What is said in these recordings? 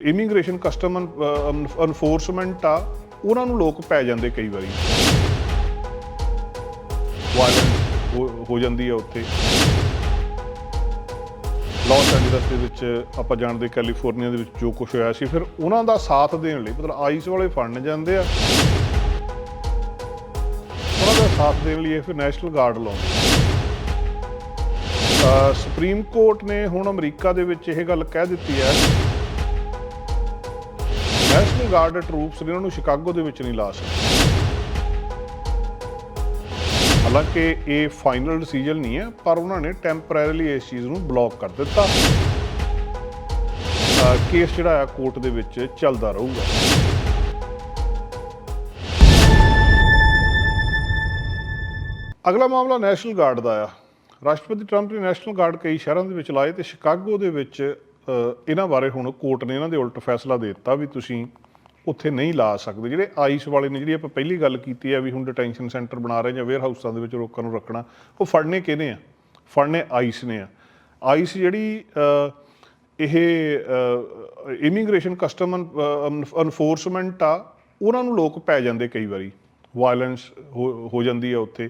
Immigration custom enforcement ਆ, ਉਹਨਾਂ ਨੂੰ ਲੋਕ ਪੈ ਜਾਂਦੇ ਕਈ ਵਾਰੀ। ਵਾਇਲੈਂਸ ਹੋ ਜਾਂਦੀ ਹੈ ਉੱਥੇ। ਲਾਸ ਐਂਜਲਸ ਦੇ ਵਿੱਚ ਆਪਾਂ ਜਾਣਦੇ ਕੈਲੀਫੋਰਨੀਆ ਦੇ ਵਿੱਚ ਜੋ ਕੁਝ ਹੋਇਆ ਸੀ, ਫਿਰ ਉਹਨਾਂ ਦਾ ਸਾਥ ਦੇਣ ਲਈ ਮਤਲਬ ਆਈਸ ਵਾਲੇ ਫੜਨ ਜਾਂਦੇ ਆ। ਉਹਨਾਂ ਦਾ ਸਾਥ ਦੇਣ ਲਈ ਇਹ ਫਿਰ ਨੈਸ਼ਨਲ ਗਾਰਡ ਲਾਉਂਦੇ ਸੁਪਰੀਮ ਕੋਰਟ ਨੇ ਹੁਣ ਅਮਰੀਕਾ ਦੇ ਵਿੱਚ ਇਹ ਗੱਲ ਕਹਿ ਦਿੱਤੀ ਹੈ ਨੈਸ਼ਨਲ ਗਾਰਡ ਟਰੂਪਸ ਨੇ ਉਹਨਾਂ ਨੂੰ ਸ਼ਿਕਾਗੋ ਦੇ ਵਿੱਚ ਨਹੀਂ ਲਾ ਸਕਦੇ ਹਾਲਾਂਕਿ ਇਹ ਫਾਈਨਲ ਡਿਸੀਜਨ ਨਹੀਂ ਹੈ, ਪਰ ਉਹਨਾਂ ਨੇ ਟੈਂਪਰੇਰੀਲੀ ਇਸ ਚੀਜ਼ ਨੂੰ ਬਲੌਕ ਕਰ ਦਿੱਤਾ। ਕੇਸ ਜਿਹੜਾ ਆ ਕੋਰਟ ਦੇ ਵਿੱਚ ਚੱਲਦਾ ਰਹੂਗਾ। ਅਗਲਾ ਮਾਮਲਾ ਨੈਸ਼ਨਲ ਗਾਰਡ ਦਾ ਆ। ਰਾਸ਼ਟਰਪਤੀ ਟਰੰਪ ਨੇ ਨੈਸ਼ਨਲ ਗਾਰਡ ਕਈ ਸ਼ਹਿਰਾਂ ਦੇ ਵਿੱਚ ਲਾਏ ਤੇ ਸ਼ਿਕਾਗੋ ਦੇ ਵਿੱਚ ਇਹਨਾਂ ਬਾਰੇ ਹੁਣ ਕੋਰਟ ਨੇ ਇਹਨਾਂ ਦੇ ਉਲਟ ਫੈਸਲਾ ਦੇ ਦਿੱਤਾ ਵੀ ਤੁਸੀਂ ਉੱਥੇ ਨਹੀਂ ਲਾ ਸਕਦੇ। ਜਿਹੜੇ ਆਈਸ ਵਾਲੇ ਨੇ, ਜਿਹੜੀ ਆਪਾਂ ਪਹਿਲੀ ਗੱਲ ਕੀਤੀ ਆ ਵੀ ਹੁਣ ਡਿਟੈਂਸ਼ਨ ਸੈਂਟਰ ਬਣਾ ਰਹੇ ਜਾਂ ਵੇਅਰ ਹਾਊਸਾਂ ਦੇ ਵਿੱਚ ਲੋਕਾਂ ਨੂੰ ਰੱਖਣਾ, ਉਹ ਫੜਨੇ ਕਿਹਨੇ ਆ? ਫੜਨੇ ਆਈਸ ਨੇ ਆ। ਆਈਸ ਜਿਹੜੀ ਇਹ ਇਮੀਗ੍ਰੇਸ਼ਨ ਕਸਟਮ ਅਨਫੋਰਸਮੈਂਟ ਆ, ਉਹਨਾਂ ਨੂੰ ਲੋਕ ਪੈ ਜਾਂਦੇ ਕਈ ਵਾਰੀ। ਵਾਇਲੈਂਸ ਹੋ ਜਾਂਦੀ ਆ ਉੱਥੇ।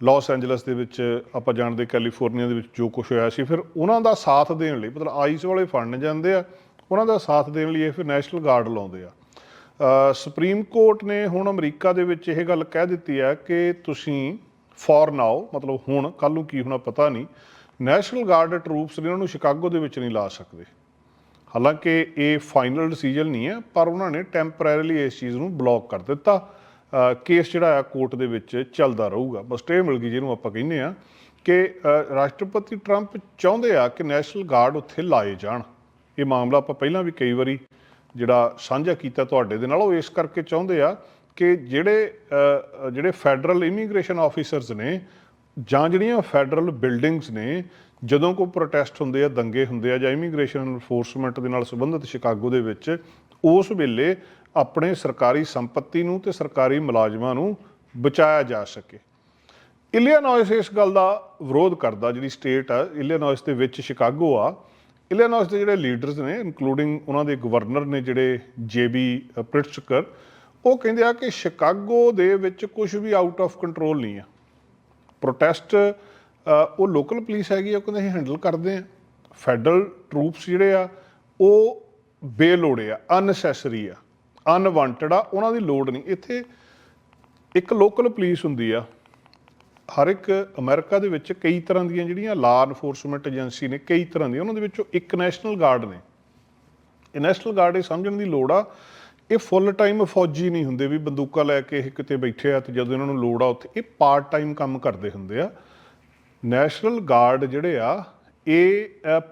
ਲਾਸ ਐਂਜਲਸ ਦੇ ਵਿੱਚ ਆਪਾਂ ਜਾਣਦੇ ਕੈਲੀਫੋਰਨੀਆ ਦੇ ਵਿੱਚ ਜੋ ਕੁਝ ਹੋਇਆ ਸੀ, ਫਿਰ ਉਹਨਾਂ ਦਾ ਸਾਥ ਦੇਣ ਲਈ, ਮਤਲਬ ਆਈਸ ਵਾਲੇ ਫੜਨ ਜਾਂਦੇ ਆ, ਉਹਨਾਂ ਦਾ ਸਾਥ ਦੇਣ ਲਈ ਇਹ ਫਿਰ ਨੈਸ਼ਨਲ ਗਾਰਡ ਲਾਉਂਦੇ ਆ। ਸੁਪਰੀਮ ਕੋਰਟ ਨੇ ਹੁਣ ਅਮਰੀਕਾ ਦੇ ਵਿੱਚ ਇਹ ਗੱਲ ਕਹਿ ਦਿੱਤੀ ਹੈ ਕਿ ਤੁਸੀਂ ਫॉर ਨਾਓ ਮਤਲਬ ਹੁਣ ਕੱਲ ਨੂੰ ਕੀ ਹੋਣਾ ਪਤਾ ਨਹੀਂ ਨੈਸ਼ਨਲ ਗਾਰਡ ਟਰੂਪਸ ਨੇ ਉਹਨਾਂ ਨੂੰ ਸ਼ਿਕਾਗੋ ਦੇ ਵਿੱਚ ਨਹੀਂ ਲਾ ਸਕਦੇ। ਹਾਲਾਂਕਿ ਇਹ ਫਾਈਨਲ ਡਿਸੀਜਨ ਨਹੀਂ ਹੈ, ਪਰ ਉਹਨਾਂ ਨੇ ਟੈਂਪਰੇਰੀਲੀ ਇਸ ਚੀਜ਼ ਨੂੰ ਬਲੌਕ ਕਰ ਦਿੱਤਾ। ਕੇਸ ਜਿਹੜਾ ਆ ਕੋਰਟ ਦੇ ਵਿੱਚ ਚੱਲਦਾ ਰਹੂਗਾ। ਬਸ ਇਹ ਮਿਲ ਗਈ ਜਿਹਨੂੰ ਆਪਾਂ ਕਹਿੰਦੇ ਆ ਕਿ ਰਾਸ਼ਟਰਪਤੀ ਟਰੰਪ ਚਾਹੁੰਦੇ ਆ ਕਿ ਨੈਸ਼ਨਲ ਗਾਰਡ ਉੱਥੇ ਲਾਏ ਜਾਣ। ਇਹ ਮਾਮਲਾ ਆਪਾਂ ਪਹਿਲਾਂ ਵੀ ਕਈ ਵਾਰੀ ਜਿਹੜਾ ਸਾਂਝਾ ਕੀਤਾ ਤੁਹਾਡੇ ਦੇ ਨਾਲ, ਉਹ ਇਸ ਕਰਕੇ ਚਾਹੁੰਦੇ ਆ ਕਿ ਜਿਹੜੇ ਜਿਹੜੇ ਫੈਡਰਲ ਇਮੀਗ੍ਰੇਸ਼ਨ ਆਫੀਸਰਸ ਨੇ ਜਾਂ ਜਿਹੜੀਆਂ ਫੈਡਰਲ ਬਿਲਡਿੰਗਸ ਨੇ, ਜਦੋਂ ਕੋਈ ਪ੍ਰੋਟੈਸਟ ਹੁੰਦੇ ਆ, ਦੰਗੇ ਹੁੰਦੇ ਆ ਜਾਂ ਇਮੀਗ੍ਰੇਸ਼ਨ ਐਨਫੋਰਸਮੈਂਟ ਦੇ ਨਾਲ ਸੰਬੰਧਿਤ ਸ਼ਿਕਾਗੋ ਦੇ ਵਿੱਚ, ਉਸ ਵੇਲੇ ਆਪਣੇ ਸਰਕਾਰੀ ਸੰਪਤੀ ਨੂੰ ਤੇ ਸਰਕਾਰੀ ਮੁਲਾਜ਼ਮਾਂ ਨੂੰ ਬਚਾਇਆ ਜਾ ਸਕੇ। ਇਲੀਨੋਇਸ ਇਸ ਗੱਲ ਦਾ ਵਿਰੋਧ ਕਰਦਾ, ਜਿਹੜੀ ਸਟੇਟ ਆ ਇਲੀਨੋਇਸ ਦੇ ਵਿੱਚ ਸ਼ਿਕਾਗੋ ਆ ਇਲੀਨੋਇਸ ਦੇ ਜਿਹੜੇ ਲੀਡਰਸ ਨੇ ਇਨਕਲੂਡਿੰਗ ਉਹਨਾਂ ਦੇ ਗਵਰਨਰ ਨੇ ਜਿਹੜੇ ਜੇਬੀ ਪ੍ਰਿਟਸਕਰ ਉਹ ਕਹਿੰਦੇ ਆ ਕਿ ਸ਼ਿਕਾਗੋ ਦੇ ਵਿੱਚ ਕੁਝ ਵੀ ਆਊਟ ਆਫ ਕੰਟਰੋਲ ਨਹੀਂ ਆ। ਪ੍ਰੋਟੈਸਟ ਉਹ ਲੋਕਲ ਪੁਲਿਸ ਹੈਗੀ ਆ, ਉਹ ਕਹਿੰਦੇ ਅਸੀਂ ਹੈਂਡਲ ਕਰਦੇ ਆ। ਫੈਡਰਲ ਟਰੂਪਸ ਜਿਹੜੇ ਆ, ਉਹ ਬੇਲੋੜੇ ਆ ਅਨਸੈਸਰੀ ਆ ਅਨਵਾਂਟਡ ਆ, ਉਹਨਾਂ ਦੀ ਲੋੜ ਨਹੀਂ। ਇੱਥੇ ਇੱਕ ਲੋਕਲ ਪੁਲਿਸ ਹੁੰਦੀ ਆ ਹਰ ਇੱਕ ਅਮਰੀਕਾ ਦੇ ਵਿੱਚ ਕਈ ਤਰ੍ਹਾਂ ਦੀਆਂ ਜਿਹੜੀਆਂ ਲਾ ਐਨਫੋਰਸਮੈਂਟ ਏਜੰਸੀ ਨੇ, ਕਈ ਤਰ੍ਹਾਂ ਦੀਆਂ, ਉਹਨਾਂ ਦੇ ਵਿੱਚੋਂ ਇੱਕ ਨੈਸ਼ਨਲ ਗਾਰਡ ਨੇ। ਇਹ ਨੈਸ਼ਨਲ ਗਾਰਡ ਇਹ ਸਮਝਣ ਦੀ ਲੋੜ ਆ, ਇਹ ਫੁੱਲ ਟਾਈਮ ਫੌਜੀ ਨਹੀਂ ਹੁੰਦੇ ਵੀ ਬੰਦੂਕਾਂ ਲੈ ਕੇ ਇਹ ਕਿਤੇ ਬੈਠੇ ਆ ਤੇ ਜਦੋਂ ਇਹਨਾਂ ਨੂੰ ਲੋੜ ਆ ਉੱਥੇ, ਇਹ ਪਾਰਟ ਟਾਈਮ ਕੰਮ ਕਰਦੇ ਹੁੰਦੇ ਆ। ਨੈਸ਼ਨਲ ਗਾਰਡ ਜਿਹੜੇ ਆ, ਇਹ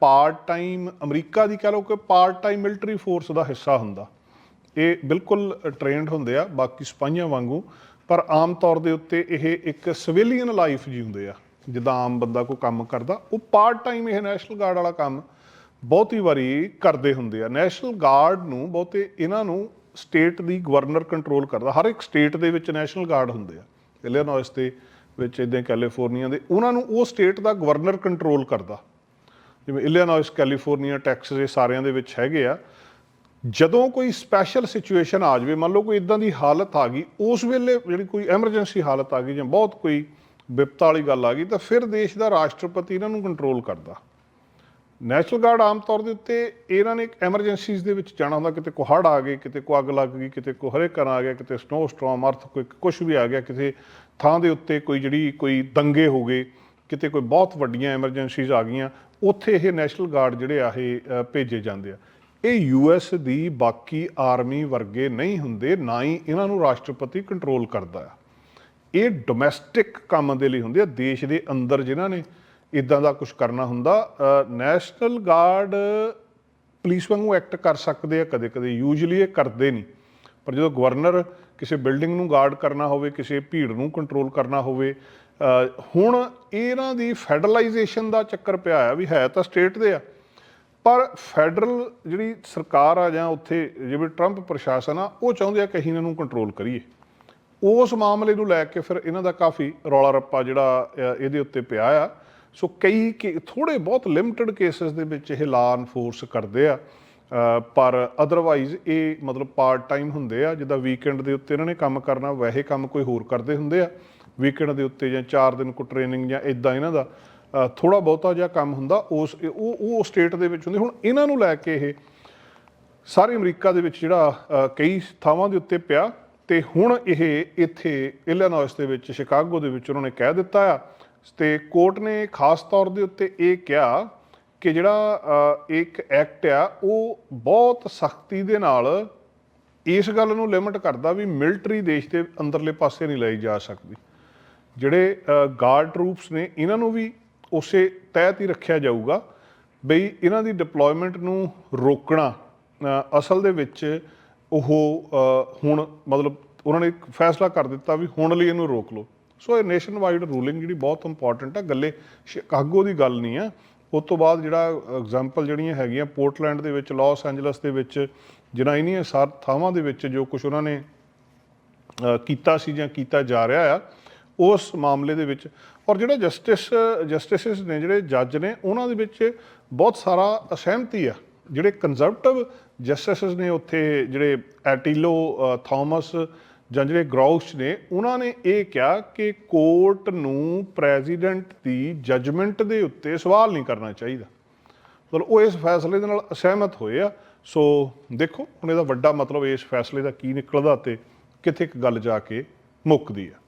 ਪਾਰਟ ਟਾਈਮ ਅਮਰੀਕਾ ਦੀ ਕਹ ਲਓ ਕਿ ਪਾਰਟ ਟਾਈਮ ਮਿਲਟਰੀ ਫੋਰਸ ਦਾ ਹਿੱਸਾ ਹੁੰਦਾ। ਇਹ ਬਿਲਕੁਲ ਟ੍ਰੇਨਡ ਹੁੰਦੇ ਆ, ਬਾਕੀ ਸਿਪਾਹੀਆਂ ਵਾਂਗੂ ਪਰ ਆਮ ਤੌਰ ਦੇ ਉੱਤੇ ਇਹ ਇੱਕ ਸਿਵਿਲੀਅਨ ਲਾਈਫ ਜੀ ਹੁੰਦੇ ਆ। ਜਿੱਦਾਂ ਆਮ ਬੰਦਾ ਕੋਈ ਕੰਮ ਕਰਦਾ, ਉਹ ਪਾਰਟ ਟਾਈਮ ਇਹ ਨੈਸ਼ਨਲ ਗਾਰਡ ਵਾਲਾ ਕੰਮ ਬਹੁਤੀ ਵਾਰੀ ਕਰਦੇ ਹੁੰਦੇ ਆ। ਨੈਸ਼ਨਲ ਗਾਰਡ ਨੂੰ ਬਹੁਤੇ ਇਹਨਾਂ ਨੂੰ ਸਟੇਟ ਦੀ ਗਵਰਨਰ ਕੰਟਰੋਲ ਕਰਦਾ। ਹਰ ਇੱਕ ਸਟੇਟ ਦੇ ਵਿੱਚ ਨੈਸ਼ਨਲ ਗਾਰਡ ਹੁੰਦੇ ਆ। ਇਲੀਨੋਇਸ ਦੇ ਵਿੱਚ ਇਦਾਂ ਕੈਲੀਫੋਰਨੀਆ ਦੇ, ਉਹਨਾਂ ਨੂੰ ਉਹ ਸਟੇਟ ਦਾ ਗਵਰਨਰ ਕੰਟਰੋਲ ਕਰਦਾ। ਜਿਵੇਂ ਇਲੀਨੋਇਸ ਕੈਲੀਫੋਰਨੀਆ ਟੈਕਸਸ ਇਹ ਸਾਰਿਆਂ ਦੇ ਵਿੱਚ ਹੈਗੇ ਆ। ਜਦੋਂ ਕੋਈ ਸਪੈਸ਼ਲ ਸਿਚੁਏਸ਼ਨ ਆ ਜਾਵੇ, ਮੰਨ ਲਓ ਕੋਈ ਇਦਾਂ ਦੀ ਹਾਲਤ ਆ ਗਈ, ਉਸ ਵੇਲੇ ਜਿਹੜੀ ਕੋਈ ਐਮਰਜੈਂਸੀ ਹਾਲਤ ਆ ਗਈ ਜਾਂ ਬਹੁਤ ਕੋਈ ਵਿਪਤਾ ਵਾਲੀ ਗੱਲ ਆ ਗਈ, ਤਾਂ ਫਿਰ ਦੇਸ਼ ਦਾ ਰਾਸ਼ਟਰਪਤੀ ਇਹਨਾਂ ਨੂੰ ਕੰਟਰੋਲ ਕਰਦਾ। ਨੈਸ਼ਨਲ ਗਾਰਡ ਆਮ ਤੌਰ ਦੇ ਉੱਤੇ ਇਹਨਾਂ ਨੇ ਐਮਰਜੈਂਸੀਜ਼ ਦੇ ਵਿੱਚ ਜਾਣਾ ਹੁੰਦਾ, ਕਿਤੇ ਕੋਈ ਹੜ੍ਹ ਆ ਗਏ, ਕਿਤੇ ਕੋਈ ਅੱਗ ਲੱਗ ਗਈ, ਕਿਤੇ ਕੋਈ ਹਰੇਕਨ ਆ ਗਿਆ, ਕਿਤੇ ਸਨੋ ਸਟਾਰਮ ਅਰਥ ਕੋਈ ਕੁਝ ਵੀ ਆ ਗਿਆ ਕਿਸੇ ਥਾਂ ਦੇ ਉੱਤੇ ਕੋਈ ਜਿਹੜੀ ਕੋਈ ਦੰਗੇ ਹੋ ਗਏ, ਕਿਤੇ ਕੋਈ ਬਹੁਤ ਵੱਡੀਆਂ ਐਮਰਜੈਂਸੀਜ਼ ਆ ਗਈਆਂ, ਉੱਥੇ ਇਹ ਨੈਸ਼ਨਲ ਗਾਰਡ ਜਿਹੜੇ ਆ ਇਹ ਭੇਜੇ ਜਾਂਦੇ ਆ। ਇਹ ਯੂਐਸ ਦੀ ਬਾਕੀ ਆਰਮੀ ਵਰਗੇ ਨਹੀਂ ਹੁੰਦੇ, ਨਾ ਹੀ ਇਹਨਾਂ ਨੂੰ ਰਾਸ਼ਟਰਪਤੀ ਕੰਟਰੋਲ ਕਰਦਾ ਆ। ਇਹ ਡੋਮੈਸਟਿਕ ਕੰਮ ਦੇ ਲਈ ਹੁੰਦੇ ਆ, ਦੇਸ਼ ਦੇ ਅੰਦਰ ਜਿਨ੍ਹਾਂ ਨੇ ਇਦਾਂ ਦਾ ਕੁਝ ਕਰਨਾ ਹੁੰਦਾ ਨੈਸ਼ਨਲ ਗਾਰਡ ਪੁਲਿਸ ਵਾਂਗੂ ਐਕਟ ਕਰ ਸਕਦੇ ਆ ਕਦੇ ਕਦੇ ਯੂਜੂਲੀ ਇਹ ਕਰਦੇ ਨਹੀਂ। ਪਰ ਜਦੋਂ ਗਵਰਨਰ ਕਿਸੇ ਬਿਲਡਿੰਗ ਨੂੰ ਗਾਰਡ ਕਰਨਾ ਹੋਵੇ, ਕਿਸੇ ਭੀੜ ਨੂੰ ਕੰਟਰੋਲ ਕਰਨਾ ਹੋਵੇ ਹੁਣ ਇਹਨਾਂ ਦੀ ਫੈਡਰਲਾਈਜੇਸ਼ਨ ਦਾ ਚੱਕਰ ਪਿਆ ਆ ਵੀ ਹੈ ਤਾਂ ਸਟੇਟ ਦੇ ਆ। ਪਰ ਫੈਡਰਲ ਜਿਹੜੀ ਸਰਕਾਰ ਆ ਜਾਂ ਉੱਥੇ ਜਿਵੇਂ ਟਰੰਪ ਪ੍ਰਸ਼ਾਸਨ ਆ, ਉਹ ਚਾਹੁੰਦੇ ਆ ਕਿ ਅਸੀਂ ਇਹਨਾਂ ਨੂੰ ਕੰਟਰੋਲ ਕਰੀਏ। ਉਸ ਮਾਮਲੇ ਨੂੰ ਲੈ ਕੇ ਫਿਰ ਇਹਨਾਂ ਦਾ ਕਾਫੀ ਰੌਲਾ ਰੱਪਾ ਜਿਹੜਾ ਇਹਦੇ ਉੱਤੇ ਪਿਆ ਆ। ਸੋ ਕਈ ਥੋੜੇ ਬਹੁਤ ਲਿਮਟਿਡ ਕੇਸਸ ਦੇ ਵਿੱਚ ਇਹ ਲਾ ਇਨਫੋਰਸ ਕਰਦੇ ਆ। ਪਰ ਅਦਰਵਾਈਜ਼ ਇਹ ਮਤਲਬ ਪਾਰਟ ਟਾਈਮ ਹੁੰਦੇ ਆ। ਜਿੱਦਾਂ ਵੀਕਐਂਡ ਦੇ ਉੱਤੇ ਇਹਨਾਂ ਨੇ ਕੰਮ ਕਰਨਾ, ਵੈਸੇ ਕੰਮ ਕੋਈ ਹੋਰ ਕਰਦੇ ਹੁੰਦੇ ਆ। ਵੀਕਐਂਡ ਦੇ ਉੱਤੇ ਜਾਂ 4 ਦਿਨ ਕੋ ਟ੍ਰੇਨਿੰਗ ਜਾਂ ਇਦਾਂ ਇਹਨਾਂ ਦਾ। ਥੋੜਾ ਬਹੁਤਾ ਜਿਹਾ ਕੰਮ ਹੁੰਦਾ, ਉਸ, ਉਹ ਉਹ ਸਟੇਟ ਦੇ ਵਿੱਚ ਹੁੰਦੇ। ਹੁਣ ਇਹਨਾਂ ਨੂੰ ਲੈ ਕੇ ਇਹ ਸਾਰੇ ਅਮਰੀਕਾ ਦੇ ਵਿੱਚ ਜਿਹੜਾ ਕਈ ਥਾਵਾਂ ਦੇ ਉੱਤੇ ਪਿਆ ਤੇ ਹੁਣ ਇਹ ਇੱਥੇ ਇਲੀਨੋਇਸ ਦੇ ਵਿੱਚ ਸ਼ਿਕਾਗੋ ਦੇ ਵਿੱਚ ਉਹਨਾਂ ਨੇ ਕਹਿ ਦਿੱਤਾ ਆ। ਤੇ ਕੋਰਟ ਨੇ ਖਾਸ ਤੌਰ ਦੇ ਉੱਤੇ ਇਹ ਕਿਹਾ ਕਿ ਜਿਹੜਾ ਇੱਕ ਐਕਟ ਆ, ਉਹ ਬਹੁਤ ਸਖਤੀ ਦੇ ਨਾਲ ਇਸ ਗੱਲ ਨੂੰ ਲਿਮਿਟ ਕਰਦਾ ਵੀ ਮਿਲਟਰੀ ਦੇਸ਼ ਦੇ ਅੰਦਰਲੇ ਪਾਸੇ ਨਹੀਂ ਲਈ ਜਾ ਸਕਦੀ। ਜਿਹੜੇ ਗਾਰਡ ਟਰੂਪਸ ਨੇ, ਇਹਨਾਂ ਨੂੰ ਵੀ ਉਸੇ ਤਹਿਤ ਹੀ ਰੱਖਿਆ ਜਾਊਗਾ ਬਈ ਇਹਨਾਂ ਦੀ ਡਿਪਲੋਇਮੈਂਟ ਨੂੰ ਰੋਕਣਾ ਅਸਲ ਦੇ ਵਿੱਚ ਉਹ ਹੁਣ ਮਤਲਬ ਉਹਨਾਂ ਨੇ ਇੱਕ ਫੈਸਲਾ ਕਰ ਦਿੱਤਾ ਵੀ ਹੁਣ ਲਈ ਇਹਨੂੰ ਰੋਕ ਲਓ। ਸੋ ਇਹ ਨੇਸ਼ਨ ਵਾਈਡ ਰੂਲਿੰਗ ਜਿਹੜੀ ਬਹੁਤ ਇੰਪੋਰਟੈਂਟ ਆ, ਗੱਲੇ ਸ਼ਿਕਾਗੋ ਦੀ ਗੱਲ ਨਹੀਂ ਆ। ਉਸ ਤੋਂ ਬਾਅਦ ਜਿਹੜਾ ਐਗਜ਼ਾਮਪਲ ਜਿਹੜੀਆਂ ਹੈਗੀਆਂ ਪੋਰਟਲੈਂਡ ਦੇ ਵਿੱਚ ਲਾਸ ਐਂਜਲਸ ਦੇ ਵਿੱਚ, ਜਿਨ੍ਹਾਂ ਇਨੀਆਂ ਸਾਰ ਥਾਵਾਂ ਦੇ ਵਿੱਚ ਜੋ ਕੁਝ ਉਹਨਾਂ ਨੇ ਕੀਤਾ ਸੀ ਜਾਂ ਕੀਤਾ ਜਾ ਰਿਹਾ ਆ ਉਸ ਮਾਮਲੇ ਦੇ ਵਿੱਚ। ਔਰ ਜਿਹੜਾ ਜਸਟਿਸ ਜਸਟਿਸਿਸ ਨੇ ਜਿਹੜੇ ਜੱਜ ਨੇ ਉਹਨਾਂ ਦੇ ਵਿੱਚ ਬਹੁਤ ਸਾਰਾ ਅਸਹਿਮਤੀ ਆ। ਜਿਹੜੇ ਕੰਜ਼ਰਵੇਟਿਵ ਜਸਟਿਸਿਸ ਨੇ ਉੱਥੇ ਜਿਹੜੇ ਐਟੀਲੋ ਅ, ਥਾਮਸ ਜਾਂ ਜਿਹੜੇ ਗਰਾਊਸ਼ ਨੇ ਉਹਨਾਂ ਨੇ ਇਹ ਕਿਹਾ ਕਿ ਕੋਰਟ ਨੂੰ ਪ੍ਰੈਜ਼ੀਡੈਂਟ ਦੀ ਜਜਮੈਂਟ ਦੇ ਉੱਤੇ ਸਵਾਲ ਨਹੀਂ ਕਰਨਾ ਚਾਹੀਦਾ। ਮਤਲਬ ਉਹ ਇਸ ਫੈਸਲੇ ਦੇ ਨਾਲ ਅਸਹਿਮਤ ਹੋਏ ਆ। ਸੋ ਦੇਖੋ ਹੁਣ ਇਹਦਾ ਵੱਡਾ ਮਤਲਬ ਇਸ ਫੈਸਲੇ ਦਾ ਕੀ ਨਿਕਲਦਾ ਤੇ ਕਿੱਥੇ ਇੱਕ ਗੱਲ ਜਾ ਕੇ ਮੁੱਕਦੀ ਆ।